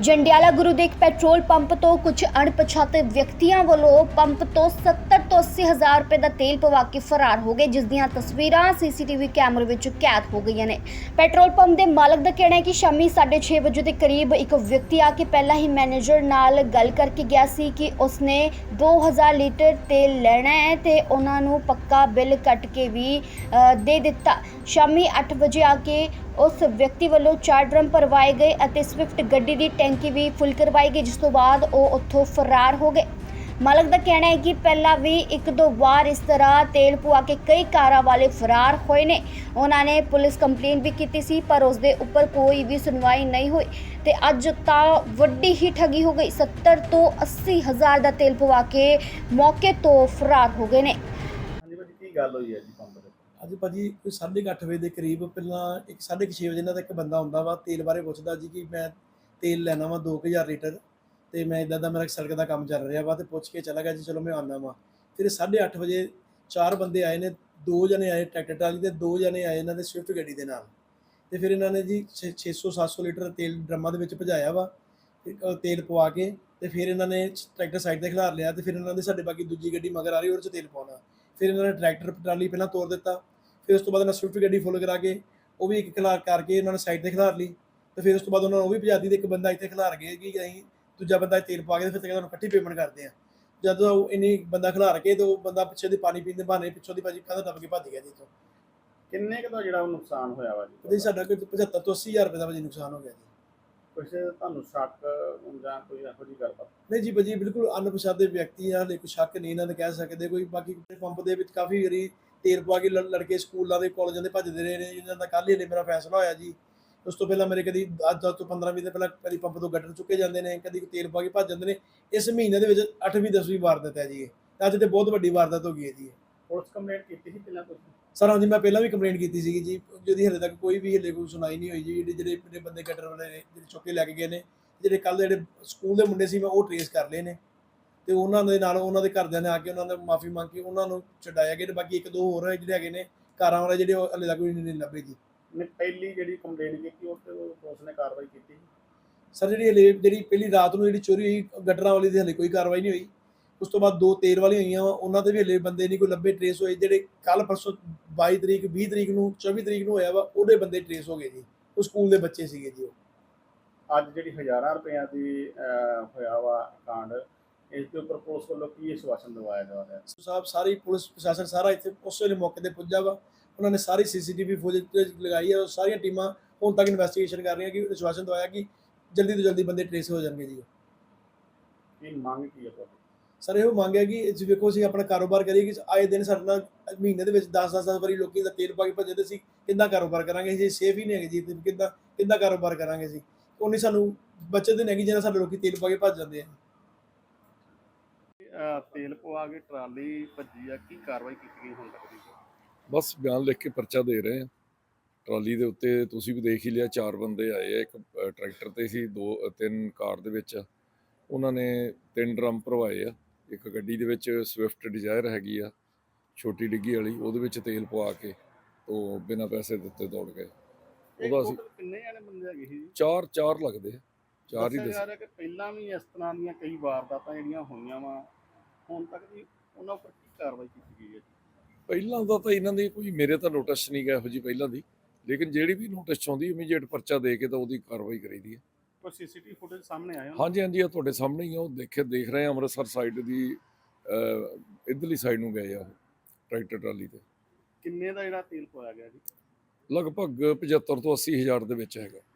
ਜੰਡਿਆਲਾ ਗੁਰੂ ਦੇ ਇੱਕ petrol pump ਤੋਂ ਕੁਝ ਅਣਪਛਾਤੇ ਵਿਅਕਤੀਆਂ ਵੱਲੋਂ ਪੰਪ ਤੋਂ 70 ਤੋਂ 80 ਹਜ਼ਾਰ ਰੁਪਏ ਦਾ ਤੇਲ ਪਵਾ ਕੇ ਫਰਾਰ ਹੋ ਗਏ, ਜਿਸ ਦੀਆਂ ਤਸਵੀਰਾਂ ਸੀਸੀਟੀਵੀ ਕੈਮਰੇ ਵਿੱਚ ਕੈਦ ਹੋ ਗਈਆਂ ਨੇ। ਪੈਟਰੋਲ ਪੰਪ ਦੇ ਮਾਲਕ ਦਾ ਕਹਿਣਾ ਹੈ ਕਿ ਸ਼ਾਮੀ 6:30 ਵਜੇ ਦੇ ਕਰੀਬ ਇੱਕ ਵਿਅਕਤੀ ਆ ਕੇ ਪਹਿਲਾਂ ਹੀ ਮੈਨੇਜਰ ਨਾਲ ਗੱਲ ਕਰਕੇ ਗਿਆ ਸੀ ਕਿ ਉਸਨੇ 2000 ਲੀਟਰ ਤੇਲ ਲੈਣਾ ਹੈ ਤੇ ਉਹਨਾਂ ਨੂੰ ਪੱਕਾ ਬਿੱਲ ਕੱਟ ਕੇ ਵੀ ਦੇ ਦਿੱਤਾ। ਸ਼ਾਮੀ 8 ਵਜੇ ਆ ਕੇ ਉਸ ਵਿਅਕਤੀ ਵੱਲੋਂ ਚਾਰ ਡਰਮ ਭਰਵਾਏ ਗਏ ਅਤੇ ਸਵਿਫਟ ਗੱਡੀ ਦੀ ਟੈਂਕੀ ਵੀ ਫੁੱਲ ਕਰਵਾਈ ਗਈ, ਜਿਸ ਤੋਂ ਬਾਅਦ ਉਹ ਉੱਥੋਂ ਫਰਾਰ ਹੋ ਗਏ। ਮਾਲਕ ਦਾ ਕਹਿਣਾ ਹੈ ਕਿ ਪਹਿਲਾਂ ਵੀ ਇੱਕ ਦੋ ਵਾਰ ਇਸ ਤਰ੍ਹਾਂ ਤੇਲ ਪਵਾ ਕੇ ਕਈ ਕਾਰਾਂ ਵਾਲੇ ਫਰਾਰ ਹੋਏ ਨੇ। ਉਹਨਾਂ ਨੇ ਪੁਲਿਸ ਕੰਪਲੇਂਟ ਵੀ ਕੀਤੀ ਸੀ ਪਰ ਉਸ ਦੇ ਉੱਪਰ ਕੋਈ ਵੀ ਸੁਣਵਾਈ ਨਹੀਂ ਹੋਈ ਤੇ ਅੱਜ ਤਾਂ ਵੱਡੀ ਹੀ ਠੱਗੀ ਹੋ ਗਈ। 70 ਤੋਂ 80 ਹਜ਼ਾਰ ਦਾ ਤੇਲ ਪਵਾ ਕੇ ਮੌਕੇ ਤੋਂ ਫਰਾਰ ਹੋ ਗਏ ਨੇ। ਹਾਂਜੀ ਭਾਜੀ ਕੀ ਗੱਲ ਹੋਈ ਹੈ ਜੀ ਪੰਪ ਦੇ ਅੱਜ ਭਾਜੀ ਕੋਈ 8:30 ਵਜੇ ਦੇ ਕਰੀਬ ਪਹਿਲਾਂ ਇੱਕ 6:30 ਵਜੇ ਦਾ ਇੱਕ ਬੰਦਾ ਹੁੰਦਾ ਵਾ ਤੇਲ ਬਾਰੇ ਪੁੱਛਦਾ ਜੀ ਕਿ ਮੈਂ ਤੇਲ ਲੈਣਾ ਵਾ 2000 ਲੀਟਰ। ਤੇ ਮੈਂ ਇਦਾਂ ਦਾ ਮੇਰਾ ਸੜਕ ਦਾ ਕੰਮ ਚੱਲ ਰਿਹਾ ਵਾ ਤੇ ਪੁੱਛ ਕੇ ਚਲਾ ਗਿਆ ਜੀ, ਚਲੋ ਮੈਂ ਆਉਣਾ ਵਾ। ਫਿਰ 8:30 ਵਜੇ ਚਾਰ ਬੰਦੇ ਆਏ ਨੇ, ਦੋ ਜਣੇ ਆਏ ਟਰੈਕਟਰ ਟਰਾਲੀ ਤੇ, ਦੋ ਜਣੇ ਆਏ ਇਹਨਾਂ ਦੇ ਸਵਿਫਟ ਗੱਡੀ ਦੇ ਨਾਲ। ਤੇ ਫਿਰ ਇਹਨਾਂ ਨੇ ਜੀ 600 700 ਲੀਟਰ ਤੇਲ ਡਰਮਾਂ ਦੇ ਵਿੱਚ ਭਜਾਇਆ ਵਾ ਤੇਲ ਪਵਾ ਕੇ ਤੇ ਫਿਰ ਇਹਨਾਂ ਨੇ ਟਰੈਕਟਰ ਸਾਈਡ ਤੇ ਖਿਲਾਰ ਲਿਆ ਤੇ ਫਿਰ ਇਹਨਾਂ ਦੇ ਸਾਡੇ ਬਾਕੀ ਦੂਜੀ ਗੱਡੀ ਮਗਰ ਆ ਰਹੀ ਉਹਦੇ ਚ ਤੇਲ ਪਾਉਣਾ। ਫਿਰ ਇਹਨਾਂ ਨੇ ਟਰੈਕਟਰ ਟਰਾਲੀ ਪਹਿਲਾਂ ਤੋੜ ਦਿੱਤਾ, ਫਿਰ ਉਸ ਤੋਂ ਬਾਅਦ ਇਹਨਾਂ ਸਵਿਫਟ ਗੱਡੀ ਫੁੱਲ ਕਰਾ ਕੇ ਉਹ ਵੀ ਇੱਕ ਖਿਲਾਰ ਕਰਕੇ ਇਹਨਾਂ ਨੇ ਸਾਈਡ ਤੇ ਖਿਲਾਰ ਲਈ ਤੇ ਫਿਰ ਉਸ ਤੋਂ ਬਾਅਦ ਉਹਨਾਂ ਨੂੰ ਉਹ ਵੀ ਭਜਾਦੀ ਤੇ ਇੱਕ ਬੰਦਾ ਇੱਥੇ ਖਿਲਾਰ ਗਏ ਕਿ ਅਸੀਂ ਦੂਜਾ ਬੰਦਾ ਤੇਲ ਪਾ ਕੇ ਤੇ ਫਿਰ ਤੇ ਤੁਹਾਨੂੰ ਇਕੱਠੀ ਪੇਮੈਂਟ ਕਰਦੇ ਆ। ਜਦੋਂ ਉਹ ਇੰਨੀ ਬੰਦਾ ਖਿਲਾਰ ਕੇ ਤੇ ਉਹ ਬੰਦਾ ਪਿੱਛੇ ਦੀ ਪਾਣੀ ਪੀਣ ਦੇ ਬਹਾਨੇ ਪਿੱਛੋਂ ਦੀ ਭਾਜੀ ਕੰਧ ਟੱਪ ਕੇ ਭੱਜ ਗਿਆ ਜੀ ਤੋਂ ਕਿੰਨੇ ਕੁ ਦਾ ਜਿਹੜਾ ਉਹ ਨੁਕਸਾਨ ਹੋਇਆ ਵਾ ਜੀ? ਉਹਦੇ ਸਾਡਾ ਕੋਈ 75 ਤੋਂ 80 ਹਜ਼ਾਰ ਰੁਪਏ ਦਾ ਭਾਜੀ ਨੁਕਸਾਨ ਹੋ ਗਿਆ ਜੀ। ਕੁਛ ਤੁਹਾਨੂੰ ਸ਼ੱਕ ਜਾਂ ਕੋਈ ਇਹੋ ਜਿਹੀ ਗੱਲਬਾਤ ਨਹੀਂ ਜੀ ਭਾਜੀ ਬਿਲਕੁਲ ਅਣਪਛਾਤੇ ਵਿਅਕਤੀ ਆ ਹਲੇ ਕੋਈ ਸ਼ੱਕ ਨਹੀਂ ਇਹਨਾਂ ਦੇ ਕਹਿ ਸਕਦੇ। ਕੋਈ ਬਾਕੀ ਪੰਪ ਦੇ ਵਿੱਚ ਕਾਫੀ ਵਾਰੀ ਤੇਲ ਪਵਾ ਕੇ ਲੜ- ਲੜਕੇ ਸਕੂਲਾਂ ਦੇ ਕਾਲਜਾਂ ਦੇ ਭੱਜਦੇ ਰਹੇ ਨੇ ਇਹਨਾਂ ਦਾ ਕੱਲ੍ਹ ਹੀ ਹਲੇ ਮੇਰਾ ਫੈਸਲਾ ਹੋਇਆ ਜੀ। ਉਸ ਤੋਂ ਪਹਿਲਾਂ ਮੇਰੇ ਕਦੀ ਅੱਜ ਅੱਜ ਤੋਂ 15 20 ਦਿਨ ਪਹਿਲਾਂ ਕਦੀ ਪੰਪ ਤੋਂ ਗੱਟਰ ਚੁੱਕੇ ਜਾਂਦੇ ਨੇ ਕਦੀ ਤੇਲ ਪਵਾ ਕੇ ਭੱਜ ਜਾਂਦੇ ਨੇ ਇਸ ਮਹੀਨੇ ਦੇ ਵਿੱਚ 8ਵੀਂ 10ਵੀਂ ਵਾਰਦਾਤ ਹੈ ਜੀ ਇਹ। ਅੱਜ ਤੇ ਬਹੁਤ ਵੱਡੀ ਵਾਰਦਾਤ ਹੋ ਗਈ ਹੈ ਜੀ। ਪੁਲਿਸ ਕੰਪਲੇਂਟ ਕੀਤੀ ਸੀ ਪਹਿਲਾਂ ਤੁਸੀਂ ਸਰ ਹਾਂਜੀ ਮੈਂ ਪਹਿਲਾਂ ਵੀ ਕੰਪਲੇਂਟ ਕੀਤੀ ਸੀਗੀ ਜੀ ਜਿਹਦੀ ਹਲੇ ਤੱਕ ਕੋਈ ਵੀ ਹਲੇ ਕੋਈ ਸੁਣਾਈ ਨਹੀਂ ਹੋਈ ਜੀ ਜਿਹੜੇ ਜਿਹੜੇ ਜਿਹੜੇ ਬੰਦੇ ਗੱਟਰ ਵਾਲੇ ਨੇ ਜਿਹੜੇ ਚੁੱਕ ਲੈ ਕੇ ਗਏ ਨੇ ਜਿਹੜੇ ਕੱਲ ਜਿਹੜੇ ਸਕੂਲ ਦੇ ਮੁੰਡੇ ਸੀ ਮੈਂ ਉਹ ਟਰੇਸ ਕਰ ਲਏ ਨੇ। ਤੇ ਉਹਨਾਂ ਦੇ ਨਾਲ ਉਹਨਾਂ ਦੇ ਘਰਦਿਆਂ ਨੇ ਆ ਕੇ ਉਹਨਾਂ ਦਾ ਮਾਫੀ ਮੰਗ ਕੇ ਉਹਨਾਂ ਨੂੰ ਛਡਾਇਆ ਗਿਆ ਤੇ ਬਾਕੀ ਇੱਕ ਦੋ ਹੋਰ ਜਿਹੜੇ ਹੈਗੇ ਨੇ ਕਾਰਾਂ ਵਾਲੇ ਜਿਹੜੇ ਹਲੇ ਤੱਕ ਵੀ ਨਹੀਂ ਲੱਭੇ ਜੀ। ਨੇ ਪਹਿਲੀ ਜਿਹੜੀ ਕੰਪਲੇਂਟ ਕੀਤੀ ਉਹ ਤੇ ਪੁਲਿਸ ਨੇ ਕਾਰਵਾਈ ਕੀਤੀ। ਸਰ ਜਿਹੜੀ ਹਲੇ ਜਿਹੜੀ ਪਹਿਲੀ ਰਾਤ ਨੂੰ ਜਿਹੜੀ ਚੋਰੀ ਹੋਈ ਗੱਟਰਾਂ ਵਾਲੀ ਦੀ ਹਲੇ ਕੋਈ ਕਾਰਵਾਈ ਨਹੀਂ ਹੋਈ। ਉਸ ਤੋਂ ਬਾਅਦ ਦੋ ਤੇਲ ਵਾਲੀ ਹੋਈਆਂ ਉਹਨਾਂ ਦੇ ਵੀ ਹਲੇ ਬੰਦੇ ਨਹੀਂ ਕੋਈ ਲੱਭੇ ਟਰੇਸ ਹੋਏ। ਜਿਹੜੇ ਕੱਲ ਪਰਸੋਂ 22 ਤਰੀਕ 20 ਤਰੀਕ ਨੂੰ 24 ਤਰੀਕ ਨੂੰ ਹੋਇਆ ਵਾ ਉਹਦੇ ਬੰਦੇ ਟਰੇਸ ਹੋ ਗਏ ਜੀ। ਉਹ ਸਕੂਲ ਦੇ ਬੱਚੇ ਸੀਗੇ ਜੀ ਉਹ। ਅੱਜ ਜਿਹੜੀ ਹਜ਼ਾਰਾਂ ਰੁਪਈਆਂ ਦੀ ਹੋਇਆ ਵਾ ਕਾਂਡ ਇਸ ਦੇ ਉੱਪਰ ਪੁਲਿਸ ਵੱਲੋਂ ਕੀ ਆਸ਼ਵਾਸਨ ਦਿਵਾਇਆ ਜਾ ਰਿਹਾ? ਸਾਹਿਬ ਸਾਰੀ ਪੁਲਿਸ ਪ੍ਰਸ਼ਾਸਨ ਸਾਰਾ ਇੱਥੇ ਉਸ ਵੇਲੇ ਮੌਕੇ ਤੇ ਪੁੱਜਾ ਵਾ। ਉਹਨਾਂ ਨੇ ਸਾਰੀ ਸੀਸੀਟੀਵੀ ਫੁਟੇਜ ਲਗਾਈ ਹੈ ਉਹ ਸਾਰੀਆਂ ਟੀਮਾਂ ਹੁਣ ਤੱਕ ਇਨਵੈਸਟੀਗੇਸ਼ਨ ਕਰ ਰਹੀਆਂ ਕਿ ਵਿਸ਼ਵਾਸਨ ਦਵਾਇਆ ਕਿ ਜਲਦੀ ਤੋਂ ਜਲਦੀ ਬੰਦੇ ਟ੍ਰੇਸ ਹੋ ਜਾਣਗੇ ਜੀ। ਕੀ ਮੰਗ ਕੀ ਹੈ ਤੁਹਾਡੀ? ਸਰ ਇਹੋ ਮੰਗ ਹੈ ਕਿ ਜੀ ਵੇਖੋ ਅਸੀਂ ਆਪਣਾ ਕਾਰੋਬਾਰ ਕਰੀਏ ਕਿ ਆਏ ਦਿਨ ਸਾਡੇ ਨਾਲ ਮਹੀਨੇ ਦੇ ਵਿੱਚ 10 10 ਵਾਰੀ ਲੋਕੀ ਦਾ ਤੇਲ ਪਾ ਕੇ ਭੱਜਦੇ ਸੀ ਕਿੱਦਾਂ ਕਾਰੋਬਾਰ ਕਰਾਂਗੇ? ਜੀ ਸੇਫ ਹੀ ਨਹੀਂ ਹੈਗੇ ਜੀ ਤੇ ਕਿੱਦਾਂ ਕਿੱਦਾਂ ਕਾਰੋਬਾਰ ਕਰਾਂਗੇ ਜੀ? ਉਹਨੀ ਸਾਨੂੰ ਬੱਚਤ ਨਹੀਂ ਹੈਗੀ ਜਿਹਨਾਂ ਸਾਡੇ ਲੋਕੀ ਤੇਲ ਪਾ ਕੇ ਭੱਜ ਜਾਂਦੇ ਆ। ਤੇਲ ਪਵਾ ਕੇ ਟਰਾਲੀ ਭੱਜੀ ਆ ਕੀ ਕਾਰਵਾਈ ਕੀਤੀ ਗਈ ਹੁਣ ਤੱਕ ਦੀ? ਬਸ ਬਿਆਨ ਲਿਖ ਕੇ ਪਰਚਾ ਦੇ ਰਹੇ ਆ ਟਰਾਲੀ ਦੇ ਉੱਤੇ ਤੁਸੀਂ ਵੀ ਦੇਖ ਹੀ ਲਿਆ ਚਾਰ ਬੰਦੇ ਆਏ ਆ ਇੱਕ ਟਰੈਕਟਰ ਤੇ ਸੀ ਦੋ ਤਿੰਨ ਕਾਰ ਦੇ ਵਿੱਚ। ਉਹਨਾਂ ਨੇ ਤਿੰਨ ਡਰਮ ਭਰਵਾਏ ਆ। ਇੱਕ ਗੱਡੀ ਦੇ ਵਿੱਚ ਸਵਿਫਟ ਡਿਜ਼ਾਇਰ ਹੈਗੀ ਆ ਛੋਟੀ ਡਿੱਗੀ ਵਾਲੀ ਉਹਦੇ ਵਿੱਚ ਤੇਲ ਪਵਾ ਕੇ ਤੋਂ ਬਿਨਾਂ ਪੈਸੇ ਦਿੱਤੇ ਦੌੜ ਗਏ। ਉਹਦਾ ਅਸੀਂ ਕਿੰਨੇ ਜਾਣੇ ਬੰਦੇ ਹੈਗੇ ਸੀ? ਜੀ ਚਾਰ ਚਾਰ ਲੱਗਦੇ ਚਾਰ ਹੀ ਦੱਸਿਆ ਜਾ ਰਿਹਾ ਕਿ ਪਹਿਲਾਂ ਵੀ ਇਸ ਤਰ੍ਹਾਂ ਦੀਆਂ ਕਈ ਵਾਰਦਾਤਾਂ ਜਿਹੜੀਆਂ ਹੋਈਆਂ ਵਾ ਹੁਣ ਤੱਕ ਦੀ ਉਹਨਾਂ ਉੱਪਰ ਕੀ ਕਾਰਵਾਈ ਕੀਤੀ ਗਈ ਹੈ ਪਹਿਲਾਂ ਦਾ ਤਾਂ ਇਹਨਾਂ ਦੀ ਕੋਈ ਮੇਰੇ ਤਾਂ ਨੋਟਿਸ ਨਹੀਂ ਗਿਆ ਇਹੋ ਜੀ ਪਹਿਲਾਂ ਦੀ। ਲੇਕਿਨ ਜਿਹੜੀ ਵੀ ਨੋਟਿਸ ਚਾਹੁੰਦੀ ਇਮੀਡੀਏਟ ਪਰਚਾ ਦੇ ਕੇ ਤਾਂ ਉਹਦੀ ਕਾਰਵਾਈ ਕਰੀਦੀ ਹੈ। ਕੋਈ ਸੀਸੀਟੀਵੀ ਫੁਟੇਜ ਸਾਹਮਣੇ ਆਇਆ? ਹਾਂਜੀ ਹਾਂਜੀ ਇਹ ਤੁਹਾਡੇ ਸਾਹਮਣੇ ਹੀ ਆ। ਉਹ ਦੇਖੇ ਦੇਖ ਰਹੇ ਆ ਅੰਮ੍ਰਿਤਸਰ ਸਾਈਡ ਦੀ ਇੱਧਰਲੀ ਸਾਈਡ ਨੂੰ ਗਏ ਆ ਉਹ ਟਰੈਕਟਰ ਟਰਾਲੀ ਤੇ। ਕਿੰਨੇ ਦਾ ਜਿਹੜਾ ਤੇਲ ਪਵਾਇਆ ਗਿਆ ਜੀ? ਲਗਭਗ 75 ਤੋਂ 80 ਹਜ਼ਾਰ ਦੇ ਵਿੱਚ ਹੈਗਾ।